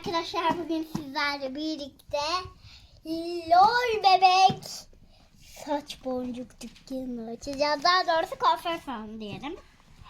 arkadaşlar bugün sizlerle birlikte LOL bebek saç boncuk dükkanı açacağız. Daha doğrusu kuaför salonu diyelim.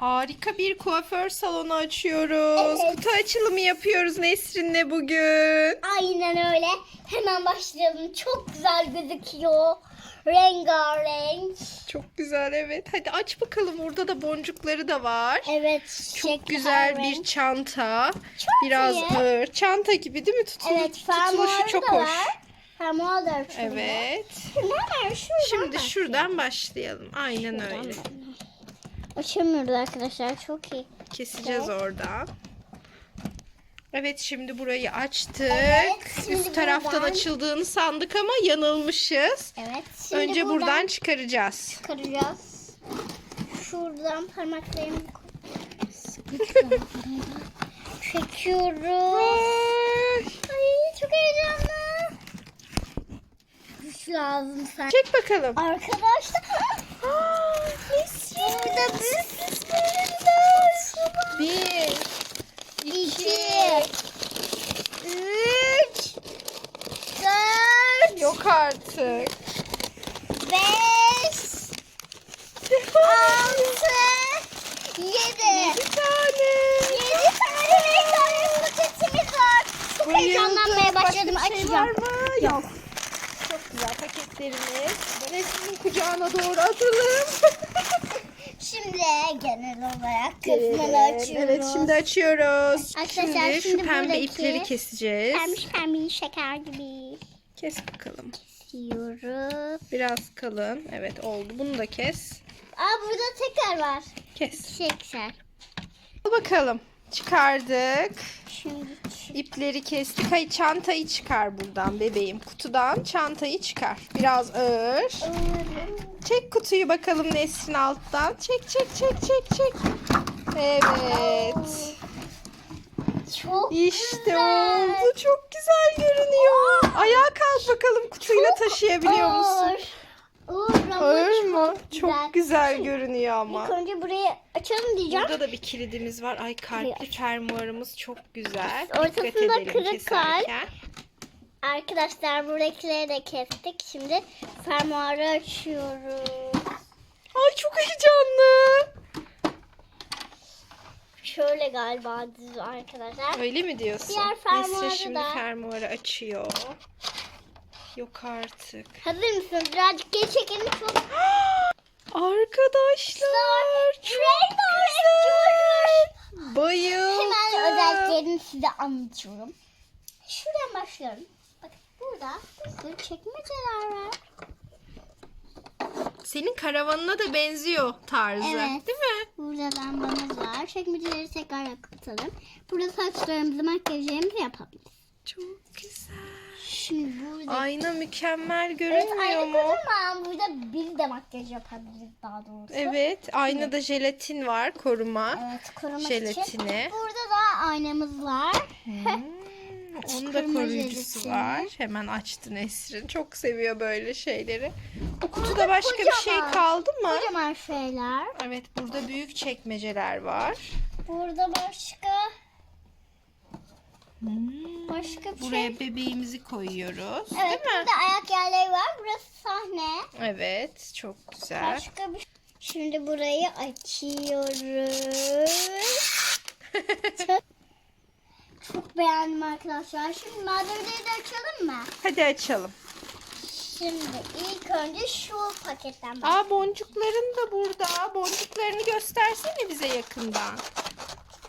Harika bir kuaför salonu açıyoruz. Evet. Kutu açılımı yapıyoruz Nesrin'le bugün. Aynen öyle. Hemen başlayalım. Çok güzel gözüküyor. Rengarenk. Çok güzel evet. Hadi aç bakalım. Burada da boncukları da var. Evet. Çok güzel bir renk. çanta. Çok Biraz iyi. ağır. Çanta gibi değil mi? Tutulu, Evet. tutuluşu çok hoş. var. Fermuarı da. Evet. Şimdi hemen şuradan Şimdi başlayalım. şuradan başlayalım. Aynen Şuradan öyle. Açamıyoruz arkadaşlar. Çok iyi. Keseceğiz Evet. oradan. Evet şimdi burayı açtık. Evet, şimdi Üst taraftan buradan- açıldığını sandık ama yanılmışız. Evet. Şimdi Önce buradan çıkaracağız. çıkaracağız. Şuradan parmaklarımı çekiyoruz. Ay çok heyecanlı. Güç lazım sen. Çek bakalım. Arkadaşlar. Bir İki. Üç. Dört. Yok artık. Beş. Altı. Yedi. Bir tane. Yedi tane rengarenk paketimiz var. Çok heyecanlanmaya başladım. Başka bir şey Açacağım. var mı? Yok. Çok güzel paketlerimiz. Resmin kucağına doğru atalım. Şimdi genel olarak kısmını Evet, açıyoruz. Evet şimdi açıyoruz. Arkadaşlar, şimdi, şimdi şu pembe buradaki ipleri keseceğiz. Pembiş pembiş şeker gibi. Kes bakalım. Yiyoruz. Biraz kalın. Evet oldu. Bunu da kes. Aa burada tekrar var. Kes. Şeker. Al bakalım. Çıkardık. Şimdi İpleri kestik. Hayır çantayı çıkar buradan bebeğim. Kutudan çantayı çıkar. Biraz ağır. Çek kutuyu bakalım Nesrin alttan. Çek çek çek çek çek. Evet. çok İşte güzel. oldu. Çok güzel görünüyor. Ayağa kalk bakalım kutuyla taşıyabiliyor musun? Ağır. Ağır mı? Çok güzel görünüyor ama. İlk önce burayı açalım diyeceğim. Burada da bir kilidimiz var. Ay kalpli fermuarımız çok güzel. Ortasında kırık kalp. Arkadaşlar buradakileri de kestik. Şimdi fermuarı açıyoruz. Ay çok heyecanlı. Şöyle galiba düz arkadaşlar. Öyle mi diyorsun? Diğer fermuarı Nesrin şimdi da. fermuarı açıyor. Yok artık. Hazır mısınız? Birazcık geri çekelim. Çok Arkadaşlar çok güzel. Bayıldım. Hemen özelliklerini size anlatıyorum. Şuradan başlıyorum. Bakın burada bir sürü çekmeceler var. Senin karavanına da benziyor tarzı. Evet. Değil mi? Burada lambamız var. Çekmeceleri tekrar kapatalım. Burada saçlarımızı, makyajlarımızı yapabiliriz. Çok güzel. Şimdi burada... Ayna mükemmel evet, görünmüyor aynı mu? kocaman. Burada bir de makyaj yapabiliriz daha doğrusu. Evet. Aynada jelatin var koruma. Evet, korumak Jelatini. için. Burada da aynamız var. Hmm, Onun da koruyucusu jelatini. var. Hemen açtı Nesrin. Çok seviyor böyle şeyleri. O kutuda başka bir şey kocaman. kaldı mı? Kocaman şeyler. Evet burada büyük çekmeceler var. Burada başka başka bir Buraya şey. bebeğimizi koyuyoruz. Evet, Değil mi? burada ayak yerleri var. Burası sahne. Evet çok güzel. Başka bir Şimdi burayı açıyoruz. çok, çok beğendim arkadaşlar. Şimdi malzemeleri de açalım mı? Hadi açalım. Şimdi ilk önce şu paketten başlayalım. Aa boncukların da burada. Boncuklarını göstersene bize yakından.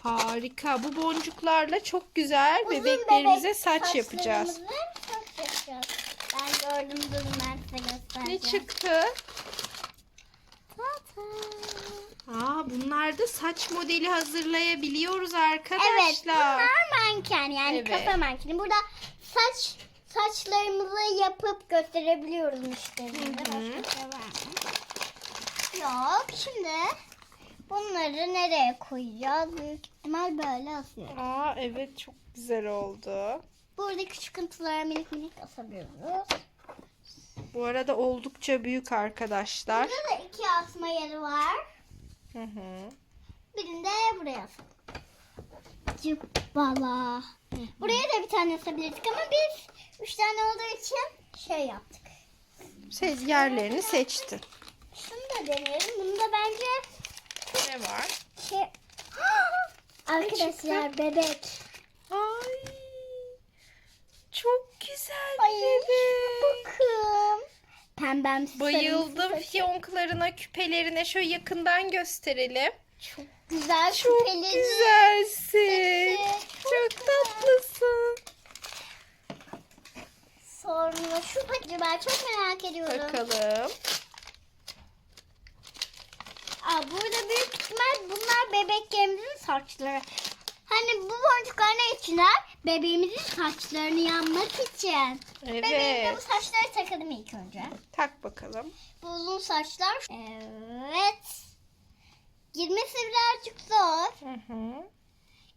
Harika. Bu boncuklarla çok güzel Uzun bebeklerimize bebek saç yapacağız. saç yapacağız. Ben gördüm durun ben size göstereceğim. Ne çıktı? Aa bunlarda saç modeli hazırlayabiliyoruz Evet arkadaşlar. bunlar manken yani Evet. kafa mankeni. Burada saç saçlarımızı yapıp gösterebiliyoruz müşterimize. Başka şey var mı? Yok şimdi bunları nereye koyacağız? Büyük ihtimal böyle asıyoruz. Aa evet çok güzel oldu. Burada küçük kıntılara minik minik asabiliyoruz. Bu arada oldukça büyük arkadaşlar. Burada da iki asma yeri var. Hı hı. Birini de buraya asalım. Cıbbala. Buraya da bir tane asabilirdik ama biz üç tane olduğu için şey yaptık. Se- yerlerini seçtin. Şunu da deneyelim. Bunu da bence Ne var? şey... Arkadaşlar bebek. Ay. Çok güzel Ay bebek. bakın. Pembemsi Bayıldım sarımsı saçı. fiyonklarına, küpelerine. Şöyle yakından gösterelim. Çok güzel Çok küpeleri. güzelsin. Çok Çok tatlısın. Sonra şu paçı ben çok merak ediyorum. Bakalım. Aa, burada büyük ihtimal bunlar bebeklerimizin saçları. Hani bu boncuklar ne içinler? Bebeğimizin saçlarını yanmak için. Bebeğime Evet. bu saçları takalım ilk önce. Tak bakalım. Bu uzun saçlar. Evet. Girmesi birazcık zor. Hı hı.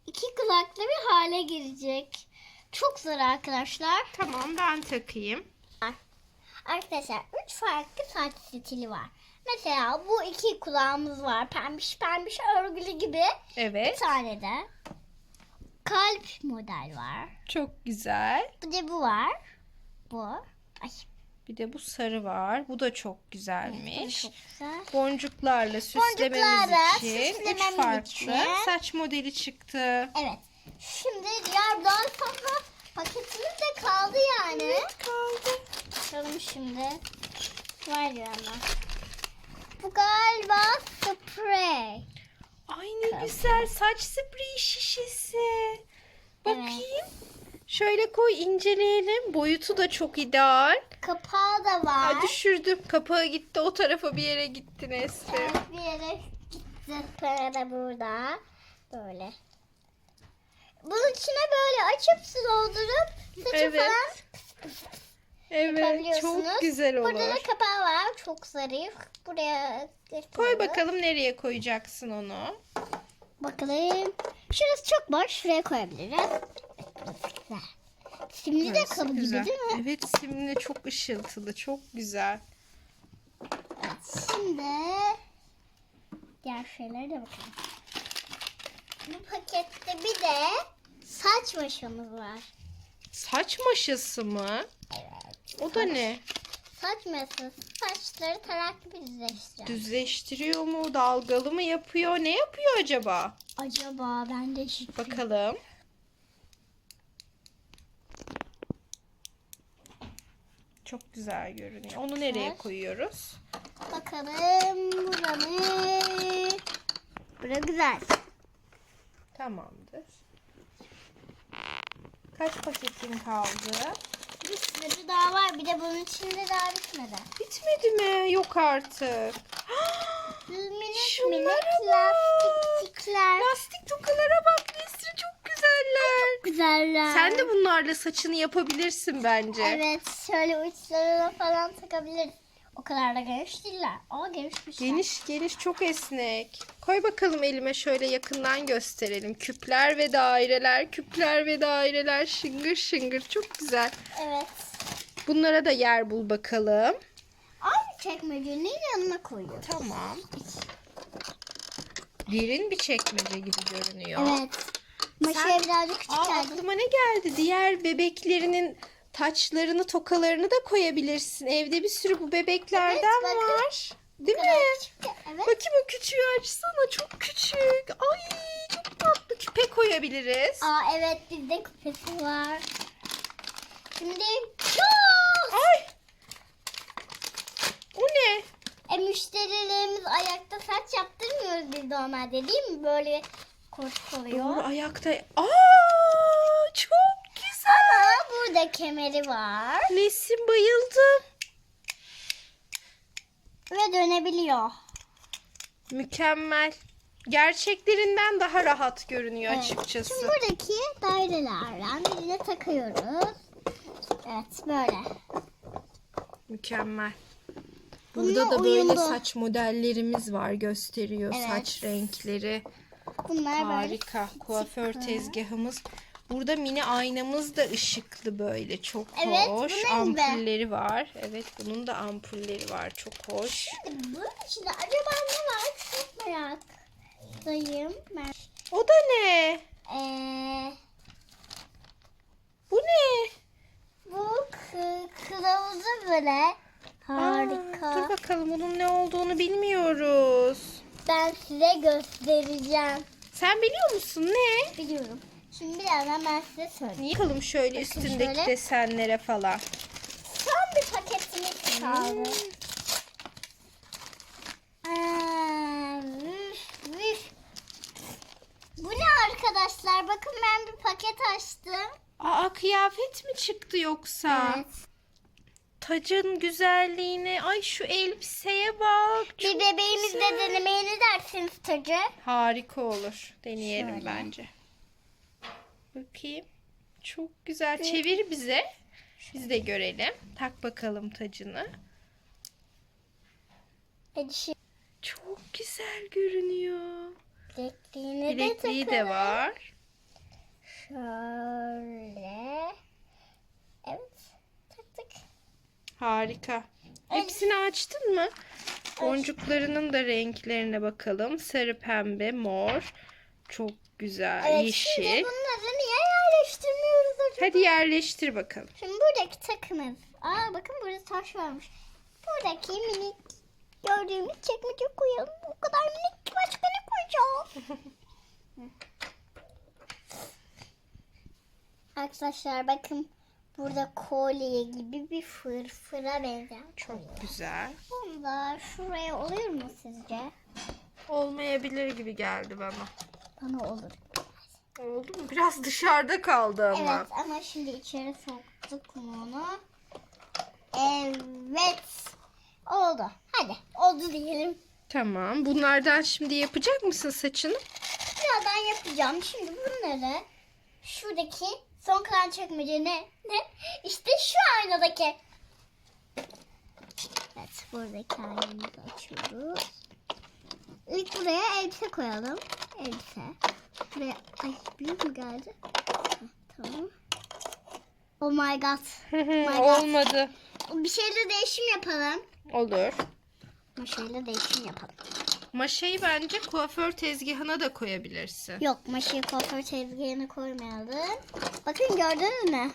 İki kulaklı bir hale girecek. Çok zor arkadaşlar. Tamam ben takayım. Arkadaşlar üç farklı saç stili var. Mesela bu iki kulağımız var. Pembiş pembiş örgülü gibi. Bir Evet. tane de kalp model var. Çok güzel. Bir de bu var. Bu. Ay, Bir de bu sarı var. Bu da çok güzelmiş. çok güzel. Boncuklarla süslememiz Boncuklarla için üç süslememiz farklı için. saç modeli çıktı. Evet. Şimdi diğer daha sonra paketimiz de kaldı yani. Kaldı. Bakalım şimdi. Var ya ama. Bu galiba sprey. Ay ne güzel saç spreyi şişesi. Bakayım. Şöyle koy inceleyelim. Boyutu da çok ideal. Kapağı da var. Ay düşürdüm. Kapağı gitti. O tarafa bir yere gitti Nesrin. Evet, bir yere gitti. Para da burada. Böyle. Bunun içine böyle açıp doldurup saçı Evet. falan Evet yapabiliyorsunuz. çok güzel olur. Burada da kapağı var. Çok zarif. Buraya Koy bakalım nereye koyacaksın onu. Bakalım. Şurası çok boş. Şuraya koyabiliriz. Evet, burası güzel. Simli de Burası kabı gibi güzel. değil mi? Evet simli çok ışıltılı. Çok güzel. Evet. Şimdi diğer şeylere de bakalım. Bu pakette bir de saç maşamız var. Saç maşası mı? O da ne? Saç masası. Saçları tarak gibi düzleştiriyor. Düzleştiriyor mu? Dalgalı mı yapıyor? Ne yapıyor acaba? Acaba ben de hiç Bakalım. Çok güzel görünüyor. Onu nereye koyuyoruz? Bakalım buranı. Bura güzel. Tamamdır. Kaç paketin kaldı? Bir sürü daha var. Bir de bunun içinde daha bitmedi. Bitmedi mi? Yok artık. Minik Şunlara minik bak. lastikler. Lastik tokalara bak Nesri çok güzeller. Güzeller. Sen de bunlarla saçını yapabilirsin bence. Evet şöyle uçlarına falan takabiliriz. O kadar da geniş değiller. Ama genişmişler. Geniş geniş çok esnek. Koy bakalım elime şöyle yakından gösterelim. Küpler ve daireler, küpler ve daireler şıngır şıngır çok güzel. Evet. Bunlara da yer bul bakalım. Aynı çekmecenin yanına koyuyoruz. Tamam. Derin bir çekmece gibi görünüyor. Evet. Maşaya birazcık küçük Aa, geldi. aklıma ne geldi? Diğer bebeklerinin taçlarını, tokalarını da koyabilirsin. Evde bir sürü bu bebeklerden Evet, bakın. var. Değil mi? Evet. Bakayım o küçüğü açsana. Çok küçük. Ay çok tatlı. Küpe koyabiliriz. Aa evet bizde küpesi var. Şimdi. Ay. O ne? E, müşterilerimiz ayakta saç yaptırmıyoruz biz normalde değil mi? Böyle koltuk oluyor. Doğru ayakta. Aa çok güzel. Ama burada kemeri var. Nesin bayıldım. Ve dönebiliyor. Mükemmel. Gerçeklerinden daha rahat görünüyor Evet. açıkçası. Şimdi buradaki dairelerden birine takıyoruz. Evet böyle. Mükemmel. Bununla Burada da böyle uyumlu. saç modellerimiz var gösteriyor. Evet. Saç renkleri. Bunlar böyle. Harika. Kuaför sıkı. tezgahımız. Burada mini aynamız da ışıklı böyle çok evet, hoş. Ampulleri be. var. Evet bunun da ampulleri var. Çok hoş. Bunun içinde acaba ne var? Çok meraklıyım. Ben... O da ne? Ee... Bu ne? Bu kılavuzu böyle. Harika. Aa, dur bakalım bunun ne olduğunu bilmiyoruz. Ben size göstereceğim. Sen biliyor musun ne? Biliyorum. Şimdi birazdan ben size söyleyeyim. Bakalım şöyle üstündeki şöyle. desenlere falan. Son bir paketimiz kaldı. Üf. Bu ne arkadaşlar? Bakın ben bir paket açtım. Aa kıyafet mi çıktı yoksa? Evet. Tacın güzelliğine. Ay şu elbiseye bak. Bir Çok bebeğimizle güzel. denemeye ne dersiniz tacı? Harika olur. Deneyelim Şöyle. bence. Bakayım. Çok güzel. Çevir bize. Biz de görelim. Tak bakalım tacını. Şu Çok güzel görünüyor. bilekliğini de Bilekliği de takalım. var. Şöyle. Evet. Taktık. Harika. Hepsini açtın mı? Boncuklarının da renklerine bakalım. Sarı, pembe, mor. Çok güzel. Evet, Şimdi Yeşil. yerleştirmiyoruz acaba? Hadi yerleştir bakalım. Şimdi buradaki takımız. Aa bakın burada taş varmış. Buradaki minik gördüğümüz çekmece koyalım. O kadar minik ki başka ne koyacağız? Arkadaşlar bakın burada kolye gibi bir fırfıra benzeyen. Çok güzel. Bunu da şuraya olur mu sizce? Olmayabilir gibi geldi bana. Bana olur. Oldu mu? Biraz dışarıda kaldı ama. Evet ama şimdi içeri soktuk mu onu? Evet. Oldu. Hadi oldu diyelim. Tamam. Bunlardan şimdi yapacak mısın saçını? Birazdan yapacağım. Şimdi bunları şuradaki son kalan çekmece ne? Ne? İşte şu aynadaki. Evet buradaki aynamızı açıyoruz. İlk buraya elbise koyalım. Elbise. Buraya ay büyük mü geldi? Heh, tamam. Oh my god. God. Olmadı. Bir şeyle değişim yapalım. Olur. Bir şeyle değişim yapalım. Maşayı bence kuaför tezgahına da koyabilirsin. Yok maşayı kuaför tezgahına koymayalım. Bakın gördünüz mü?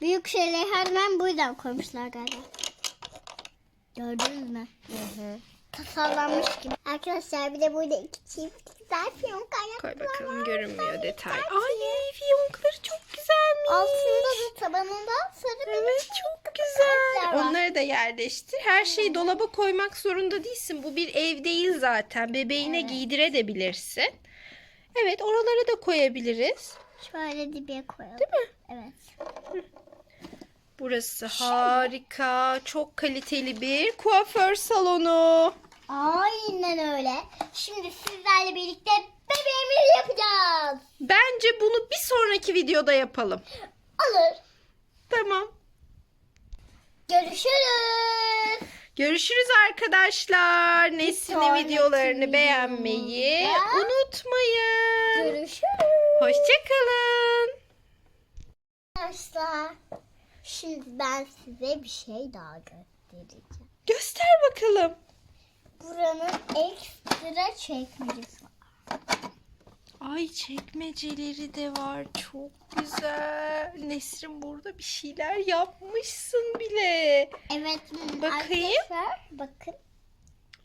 Büyük şeyleri her zaman bu yüzden koymuşlar galiba. Gördünüz mü? Tasarlanmış gibi. Arkadaşlar bir de burada iki çift güzel fiyonk Koy ayaklar bakalım var. görünmüyor detay. Ay fiyonkları çok güzelmiş. Altında da tabanında sarı bir Evet çok güzel. var. Onları da yerleştir. Her şeyi dolaba koymak zorunda değilsin. Bu bir ev değil zaten. Bebeğine Evet. giydirebilirsin. Evet oralara da koyabiliriz. Şöyle dibe koyalım. Değil mi? Evet. Burası harika. Çok kaliteli bir kuaför salonu. Aynen öyle. Şimdi sizlerle birlikte bebeğimizi yapacağız. Bence bunu bir sonraki videoda yapalım. Olur. Tamam. Görüşürüz. Görüşürüz arkadaşlar. Sonraki videolarını beğenmeyi videomuzda unutmayın. Görüşürüz. Hoşçakalın. Arkadaşlar şimdi ben size bir şey daha göstereceğim. Göster bakalım. Buranın ekstra çekmecesi var. Ay çekmeceleri de var. Çok güzel. Nesrin burada bir şeyler yapmışsın bile. Evet Bakayım. arkadaşlar bakın.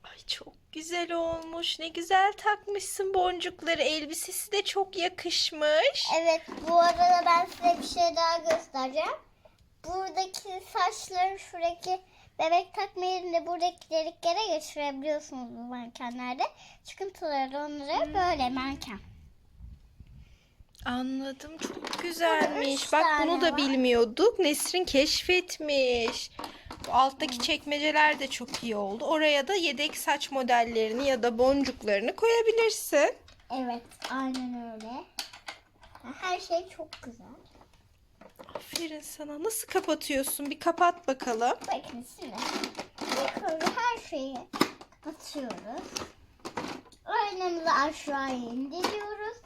Ay çok güzel olmuş. Ne güzel takmışsın boncukları. Elbisesi de çok yakışmış. Evet bu arada ben size bir şey daha göstereceğim. Buradaki saçları şuradaki bebek takma yerinde buradaki deliklere geçirebiliyorsunuz bu mankenlerde. Çıkıntıları onları böyle manken. Anladım. Çok güzelmiş. Bak bunu da var. bilmiyorduk. Nesrin keşfetmiş. Bu alttaki çekmeceler de çok iyi oldu. Oraya da yedek saç modellerini ya da boncuklarını koyabilirsin. Evet aynen öyle. Her şey çok güzel. Aferin sana. Nasıl kapatıyorsun? Bir kapat bakalım. Bakın şimdi yukarı her şeyi kapatıyoruz. Aynamızı aşağı indiriyoruz.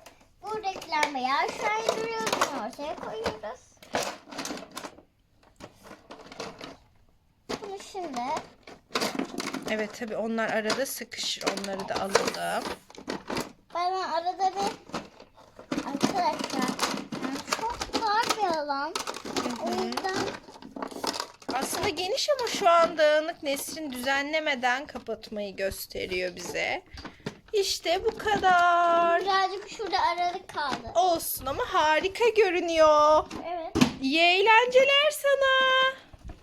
Buradaki lambayı aşağı indiriyoruz. Bunu ortaya koyuyoruz. Bunu şimdi Evet tabii onlar arada sıkışır. Onları da alalım. bana arada bir arkadaşlar bir alan. O yüzden aslında geniş ama şu an dağınık. Nesrin düzenlemeden kapatmayı gösteriyor bize. İşte bu kadar. Birazcık şurada aralık kaldı. Olsun ama harika görünüyor. Evet. İyi eğlenceler sana.